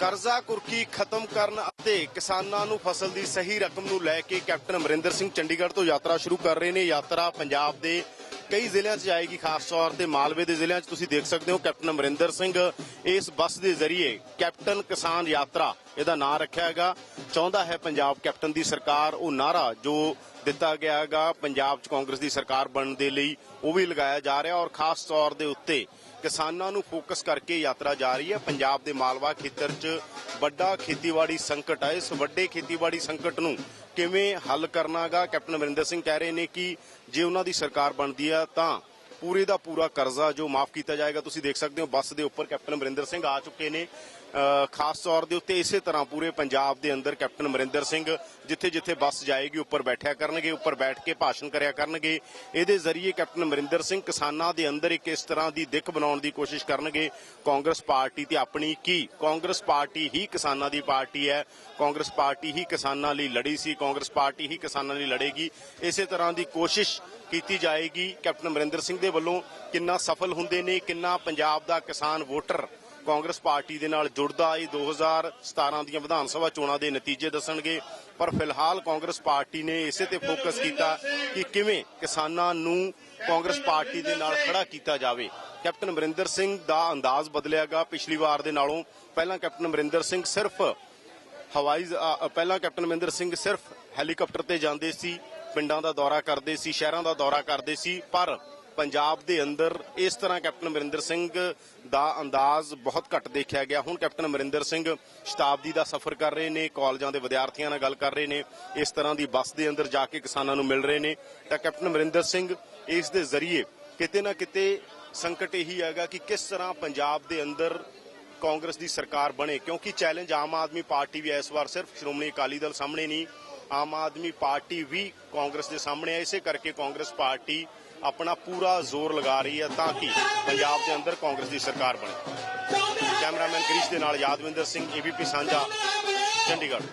ਕਰਜ਼ਾ ਕੁਰਕੀ ਖਤਮ ਕਰਨ ਅਤੇ ਕਿਸਾਨਾਂ ਨੂੰ ਫਸਲ ਦੀ ਸਹੀ ਰਕਮ ਨੂੰ ਲੈ ਕੇ ਕੈਪਟਨ ਅਮਰਿੰਦਰ ਸਿੰਘ ਚੰਡੀਗੜ੍ਹ ਤੋਂ ਯਾਤਰਾ ਸ਼ੁਰੂ ਕਰ ਰਹੇ ਨੇ। ਯਾਤਰਾ ਪੰਜਾਬ ਦੇ ਕਈ ਜ਼ਿਲ੍ਹਿਆਂ 'ਚ ਜਾਏਗੀ ਖਾਸ ਤੌਰ ਤੇ ਮਾਲਵੇ ਦੇ ਜ਼ਿਲ੍ਹਿਆਂ 'ਚ ਤੁਸੀਂ ਦੇਖ ਸਕਦੇ ਹੋ ਕੈਪਟਨ ਅਮਰਿੰਦਰ ਸਿੰਘ ਇਸ ਬੱਸ ਦੇ ਜ਼ਰੀਏ ਕੈਪਟਨ ਕਿਸਾਨ ਯਾਤਰਾ, ਇਹਦਾ ਨਾਂ ਰੱਖਿਆ ਹੈਗਾ। ਚਾਹੁੰਦਾ ਹੈ ਪੰਜਾਬ ਕੈਪਟਨ ਦੀ ਸਰਕਾਰ ਉਹ ਨਾਰਾ ਜੋ ਦਿੱਤਾ ਗਿਆ ਹੈਗਾ ਪੰਜਾਬ 'ਚ ਕਾਂਗਰਸ ਦੀ ਸਰਕਾਰ ਬਣਨ ਦੇ ਲਈ, ਉਹ ਵੀ ਲਗਾਇਆ ਜਾ ਰਿਹਾ ਔਰ ਖਾਸ ਤੌਰ ਦੇ ਉੱਤੇ ਕਿਸਾਨਾਂ ਨੂੰ ਫੋਕਸ ਕਰਕੇ ਯਾਤਰਾ ਜਾ ਰਹੀ ਹੈ। ਪੰਜਾਬ ਦੇ ਮਾਲਵਾ ਖੇਤਰ 'ਚ ਵੱਡਾ ਖੇਤੀਬਾੜੀ ਸੰਕਟ ਹੈ ਇਸ ਵੱਡੇ ਖੇਤੀਬਾੜੀ ਸੰਕਟ ਨੂੰ ਕਿਵੇਂ ਹੱਲ ਕਰਨਾਗਾ? ਕੈਪਟਨ ਅਮਰਿੰਦਰ ਸਿੰਘ ਕਹਿ ਰਹੇ ਨੇ ਕਿ ਜੇ ਉਹਨਾਂ ਦੀ ਸਰਕਾਰ ਬਣਦੀ ਆ, ਤਾਂ ਪੂਰੇ ਦਾ ਪੂਰਾ ਕਰਜ਼ਾ ਜੋ ਮਾਫ ਕੀਤਾ ਜਾਏਗਾ। ਤੁਸੀਂ ਦੇਖ ਸਕਦੇ ਹੋ, ਬੱਸ ਦੇ ਉੱਪਰ ਕੈਪਟਨ ਅਮਰਿੰਦਰ ਸਿੰਘ ਆ ਚੁੱਕੇ ਨੇ। ਖਾਸ ਤੌਰ ਦੇ ਉੱਤੇ ਇਸੇ ਤਰ੍ਹਾਂ ਪੂਰੇ ਪੰਜਾਬ ਦੇ ਅੰਦਰ ਕੈਪਟਨ ਅਮਰਿੰਦਰ ਸਿੰਘ ਜਿੱਥੇ ਜਿੱਥੇ ਬੱਸ ਜਾਏਗੀ, ਉੱਪਰ ਬੈਠਿਆ ਕਰਨਗੇ, ਉੱਪਰ ਬੈਠ ਕੇ ਭਾਸ਼ਣ ਕਰਿਆ ਕਰਨਗੇ। ਇਹਦੇ ਜ਼ਰੀਏ ਕੈਪਟਨ ਅਮਰਿੰਦਰ ਸਿੰਘ ਕਿਸਾਨਾਂ ਦੇ ਅੰਦਰ ਇੱਕ ਇਸ ਤਰ੍ਹਾਂ ਦੀ ਦਿੱਖ ਬਣਾਉਣ ਦੀ ਕੋਸ਼ਿਸ਼ ਕਰਨਗੇ। ਕਾਂਗਰਸ ਪਾਰਟੀ ਤੇ ਆਪਣੀ ਕੀ? ਕਾਂਗਰਸ ਪਾਰਟੀ ਹੀ ਕਿਸਾਨਾਂ ਦੀ ਪਾਰਟੀ ਹੈ। ਕਾਂਗਰਸ ਪਾਰਟੀ ਹੀ ਕਿਸਾਨਾਂ ਲਈ ਲੜੀ ਸੀ, ਕਾਂਗਰਸ ਪਾਰਟੀ ਹੀ ਕਿਸਾਨਾਂ ਲਈ ਲੜੇਗੀ। ਇਸੇ ਤਰ੍ਹਾਂ ਦੀ ਕੋਸ਼ਿਸ਼ ਕੀਤੀ ਜਾਏਗੀ ਕੈਪਟਨ ਅਮਰਿੰਦਰ ਸਿੰਘ ਦੇ ਵੱਲੋਂ। ਕਿੰਨਾ ਸਫਲ ਹੁੰਦੇ ਨੇ, ਕਿੰਨਾ ਪੰਜਾਬ ਦਾ ਕਿਸਾਨ ਵੋਟਰ ਕਾਂਗਰਸ ਪਾਰਟੀ ਦੇ ਨਾਲ ਜੁੜਦਾ ਇਹ 2017 ਦੀਆਂ ਵਿਧਾਨ ਸਭਾ ਚੋਣਾਂ ਦੇ ਨਤੀਜੇ ਦੱਸਣਗੇ। ਪਰ ਫਿਲਹਾਲ ਕਾਂਗਰਸ ਪਾਰਟੀ ਨੇ ਇਸੇ ਤੇ ਫੋਕਸ ਕੀਤਾ ਕਿ ਕਿਵੇਂ ਕਿਸਾਨਾਂ ਨੂੰ ਕਾਂਗਰਸ ਪਾਰਟੀ ਦੇ ਨਾਲ ਖੜਾ ਕੀਤਾ ਜਾਵੇ। ਕੈਪਟਨ ਅਮਰਿੰਦਰ ਸਿੰਘ ਦਾ ਅੰਦਾਜ਼ ਬਦਲਿਆਗਾ ਪਿਛਲੀ ਵਾਰ ਦੇ ਨਾਲੋਂ। ਪਹਿਲਾਂ ਕੈਪਟਨ ਅਮਰਿੰਦਰ ਸਿੰਘ ਸਿਰਫ ਹਵਾਈ ਪਹਿਲਾਂ ਕੈਪਟਨ ਅਮਰਿੰਦਰ ਸਿੰਘ ਸਿਰਫ ਹੈਲੀਕਾਪਟਰ ਤੇ ਜਾਂਦੇ ਸੀ, ਪਿੰਡਾਂ ਦਾ ਦੌਰਾ ਕਰਦੇ ਸੀ, ਸ਼ਹਿਰਾਂ ਦਾ ਦੌਰਾ ਕਰਦੇ ਸੀ, ਪਰ ਪੰਜਾਬ ਦੇ ਅੰਦਰ ਇਸ ਤਰ੍ਹਾਂ ਕੈਪਟਨ ਅਮਰਿੰਦਰ ਸਿੰਘ ਦਾ ਅੰਦਾਜ਼ ਬਹੁਤ ਘੱਟ ਦੇਖਿਆ ਗਿਆ। ਹੁਣ ਕੈਪਟਨ ਅਮਰਿੰਦਰ ਸਿੰਘ ਸ਼ਤਾਬਦੀ ਦਾ ਸਫ਼ਰ ਕਰ ਰਹੇ ਨੇ, ਕਾਲਜਾਂ ਦੇ ਵਿਦਿਆਰਥੀਆਂ ਨਾਲ ਗੱਲ ਕਰ ਰਹੇ ਨੇ, ਇਸ ਤਰ੍ਹਾਂ ਦੀ ਬੱਸ ਦੇ ਅੰਦਰ ਜਾ ਕੇ ਕਿਸਾਨਾਂ ਨੂੰ ਮਿਲ ਰਹੇ ਨੇ। ਤਾਂ ਕੈਪਟਨ ਅਮਰਿੰਦਰ ਸਿੰਘ ਇਸ ਦੇ ਜ਼ਰੀਏ ਕਿਤੇ ਨਾ ਕਿਤੇ ਸੰਕਟ ਇਹੀ ਹੈਗਾ ਕਿ ਕਿਸ ਤਰ੍ਹਾਂ ਪੰਜਾਬ ਦੇ ਅੰਦਰ ਕਾਂਗਰਸ ਦੀ ਸਰਕਾਰ ਬਣੇ, ਕਿਉਂਕਿ ਚੈਲੰਜ ਆਮ ਆਦਮੀ ਪਾਰਟੀ ਵੀ ਇਸ ਵਾਰ ਸਿਰਫ ਸ਼੍ਰੋਮਣੀ ਅਕਾਲੀ ਦਲ ਸਾਹਮਣੇ ਨਹੀਂ ਆਮ ਆਦਮੀ ਪਾਰਟੀ ਵੀ ਕਾਂਗਰਸ ਦੇ ਸਾਹਮਣੇ ਹੈ ਇਸੇ ਕਰਕੇ ਕਾਂਗਰਸ ਪਾਰਟੀ ਆਪਣਾ ਪੂਰਾ ਜ਼ੋਰ ਲਗਾ ਰਹੀ ਹੈ ਤਾਂ ਕਿ ਪੰਜਾਬ ਦੇ ਅੰਦਰ ਕਾਂਗਰਸ ਦੀ ਸਰਕਾਰ ਬਣੇ। ਕੈਮਰਾਮੈਨ ਗ੍ਰੀਸ਼ ਦੇ ਨਾਲ ਯਾਦਵਿੰਦਰ ਸਿੰਘ, ਏਬੀਪੀ ਸਾਂਝਾ, ਚੰਡੀਗੜ੍ਹ।